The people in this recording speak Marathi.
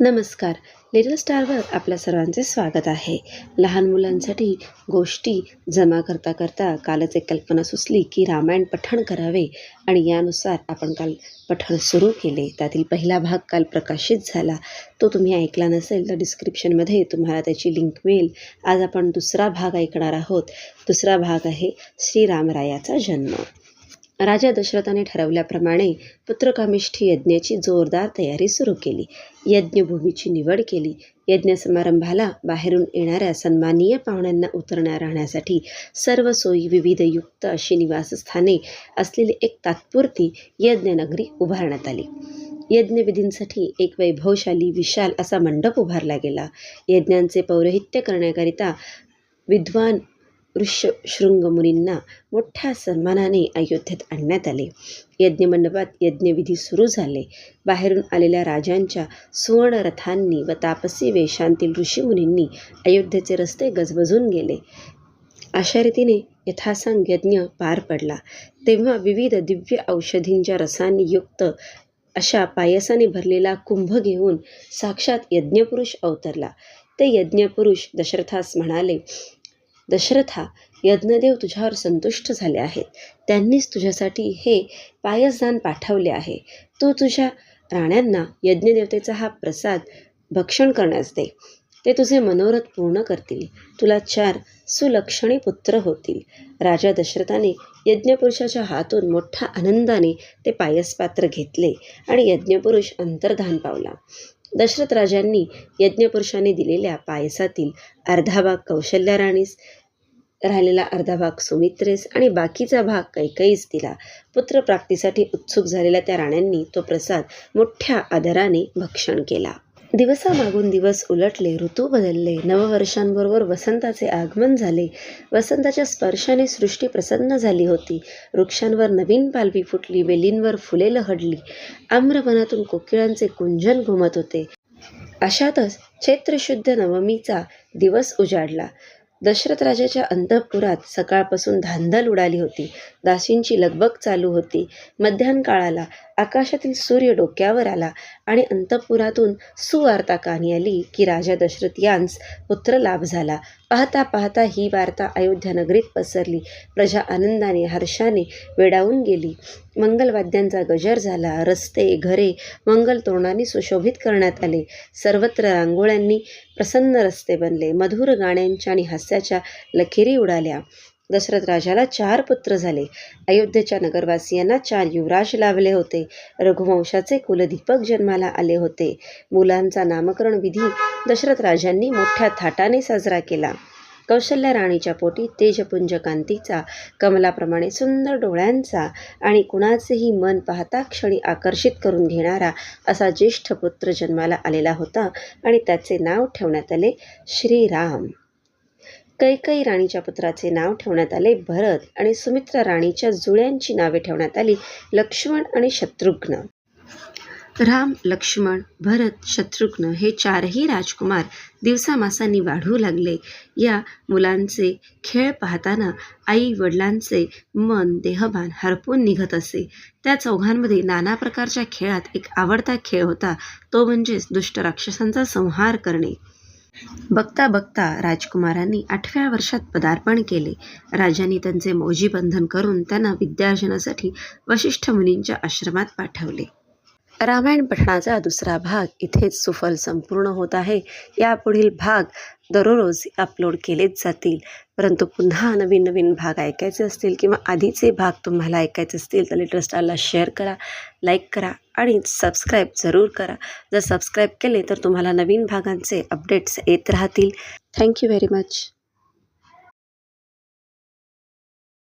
नमस्कार. लिटल स्टारवर आपल्या सर्वांचे स्वागत आहे. लहान मुलांसाठी गोष्टी जमा करता करता कालच एक कल्पना सुचली की रामायण पठण करावे आणि यानुसार आपण काल पठण सुरू केले. त्यातील पहिला भाग काल प्रकाशित झाला. तो तुम्ही ऐकला नसेल तर डिस्क्रिप्शनमध्ये तुम्हाला त्याची लिंक मिळेल. आज आपण दुसरा भाग ऐकणार आहोत. दुसरा भाग आहे श्रीरामरायाचा जन्म. राजा दशरथाने ठरवल्याप्रमाणे पुत्रकामिष्ठी यज्ञाची जोरदार तयारी सुरू केली. यज्ञभूमीची निवड केली. यज्ञ समारंभाला बाहेरून येणाऱ्या सन्मानीय पाहुण्यांना उतरण्या राहण्यासाठी सर्व सोयी विविधयुक्त अशी निवासस्थाने असलेली एक तात्पुरती यज्ञनगरी उभारण्यात आली. यज्ञविधींसाठी एक वैभवशाली विशाल असा मंडप उभारला गेला. यज्ञांचे पौरोहित्य करण्याकरिता विद्वान ऋष्यशृंग मुनींना मोठ्या सन्मानाने अयोध्येत आणण्यात आले. यज्ञमंडपात यज्ञविधी सुरू झाले. बाहेरून आलेल्या राजांच्या सुवर्णरथांनी व तापसी वेशांतील ऋषीमुनींनी अयोध्येचे रस्ते गजबजून गेले. अशा रीतीने यथासांग यज्ञ पार पडला. तेव्हा विविध दिव्य औषधींच्या रसांनी युक्त अशा पायसाने भरलेला कुंभ घेऊन साक्षात यज्ञपुरुष अवतरला. ते यज्ञपुरुष दशरथास म्हणाले दशरथा यज्ञदेव तुझ्यावर संतुष्ट झाले आहेत. त्यांनीच तुझ्यासाठी हे पायसदान पाठवले आहे. तू तुझ्या राण्यांना यज्ञदेवतेचा हा प्रसाद भक्षण करण्यास दे. ते तुझे मनोरथ पूर्ण करतील. तुला चार सुलक्षणी पुत्र होतील. राजा दशरथाने यज्ञपुरुषाच्या हातून मोठ्या आनंदाने ते पायसपात्र घेतले आणि यज्ञपुरुष अंतर्धान पावला. दशरथ राजांनी यज्ञपुरुषाने दिलेल्या पायसातील अर्धा भाग कौशल्या राणीस राहिलेला अर्धा भाग सुमित्रेस आणि बाकीचा भाग कैकईस दिला. पुत्रप्राप्तीसाठी उत्सुक झालेल्या त्या राण्यांनी तो प्रसाद मोठ्या आदराने भक्षण केला. दिवसामागून दिवस उलटले ऋतू बदलले नववर्षांबरोबर वसंताचे आगमन झाले. वसंताच्या स्पर्शाने सृष्टी प्रसन्न झाली होती. वृक्षांवर नवीन पालवी फुटली वेलींवर फुले लहडली. आम्रवनातून कोकिळांचे कुंजन घुमत होते. अशातच चैत्रशुद्ध नवमीचा दिवस उजाडला. दशरथ राजाच्या अंतःपुरात सकाळपासून धांदल उडाली होती. दासींची लगबग चालू होती. मध्यान काळाला आकाशातील सूर्य डोक्यावर आला आणि अंतःपुरातून सुवार्ता कानी आली की राजा दशरथ यांस पुत्र लाभ झाला. पाहता पाहता ही वार्ता अयोध्या नगरीत पसरली. प्रजा आनंदाने हर्षाने वेडावून गेली. मंगलवाद्यांचा गजर झाला. रस्ते घरे मंगल तोरणांनी सुशोभित करण्यात आले. सर्वत्र रांगोळ्यांनी प्रसन्न रस्ते बनले. मधुर गाण्यांच्या आणि हास्याच्या लखेरी उडाल्या. दशरथ राजाला चार पुत्र झाले. अयोध्येच्या नगरवासियांना चार युवराज लाभले होते. रघुवंशाचे कुलदीपक जन्माला आले होते. मुलांचा नामकरण विधी दशरथ राजांनी मोठ्या थाटाने साजरा केला. कौशल्य राणीच्या पोटी तेजपुंज कांतीचा कमलाप्रमाणे सुंदर डोळ्यांचा आणि कुणाचेही मन पाहता क्षणी आकर्षित करून घेणारा असा ज्येष्ठ पुत्र जन्माला आलेला होता आणि त्याचे नाव ठेवण्यात आले श्रीराम. कैकई राणीच्या पुत्राचे नाव ठेवण्यात आले भरत आणि सुमित्रा राणीच्या जुळ्यांची नावे ठेवण्यात आली लक्ष्मण आणि शत्रुघ्न. राम लक्ष्मण भरत शत्रुघ्न हे चारही राजकुमार दिवसामासांनी वाढू लागले. या मुलांचे खेळ पाहताना आई वडिलांचे मन देहभान हरपून निघत असे. त्या चौघांमध्ये नाना प्रकारच्या खेळात एक आवडता खेळ होता तो म्हणजेच दुष्ट राक्षसांचा संहार करणे. बघता बघता राजकुमारांनी आठव्या वर्षात पदार्पण केले. राजांनी त्यांचे मौजीबंधन करून त्यांना विद्यार्जनासाठी वशिष्ठ मुनींच्या आश्रमात पाठवले. रामायण पठणाचा दुसरा भाग इथेच सुफल संपूर्ण होत आहे. यापुढील भाग दररोज अपलोड केलेच जातील. परंतु पुन्हा नवीन नवीन भाग ऐकायचे असतील किंवा आधीचे भाग तुम्हाला ऐकायचे असतील तर लिटल स्टारला शेअर करा लाईक करा आणि सबस्क्राईब जरूर करा. जर सबस्क्राईब केले तर तुम्हाला नवीन भागांचे अपडेट्स येत राहतील. Thank you very much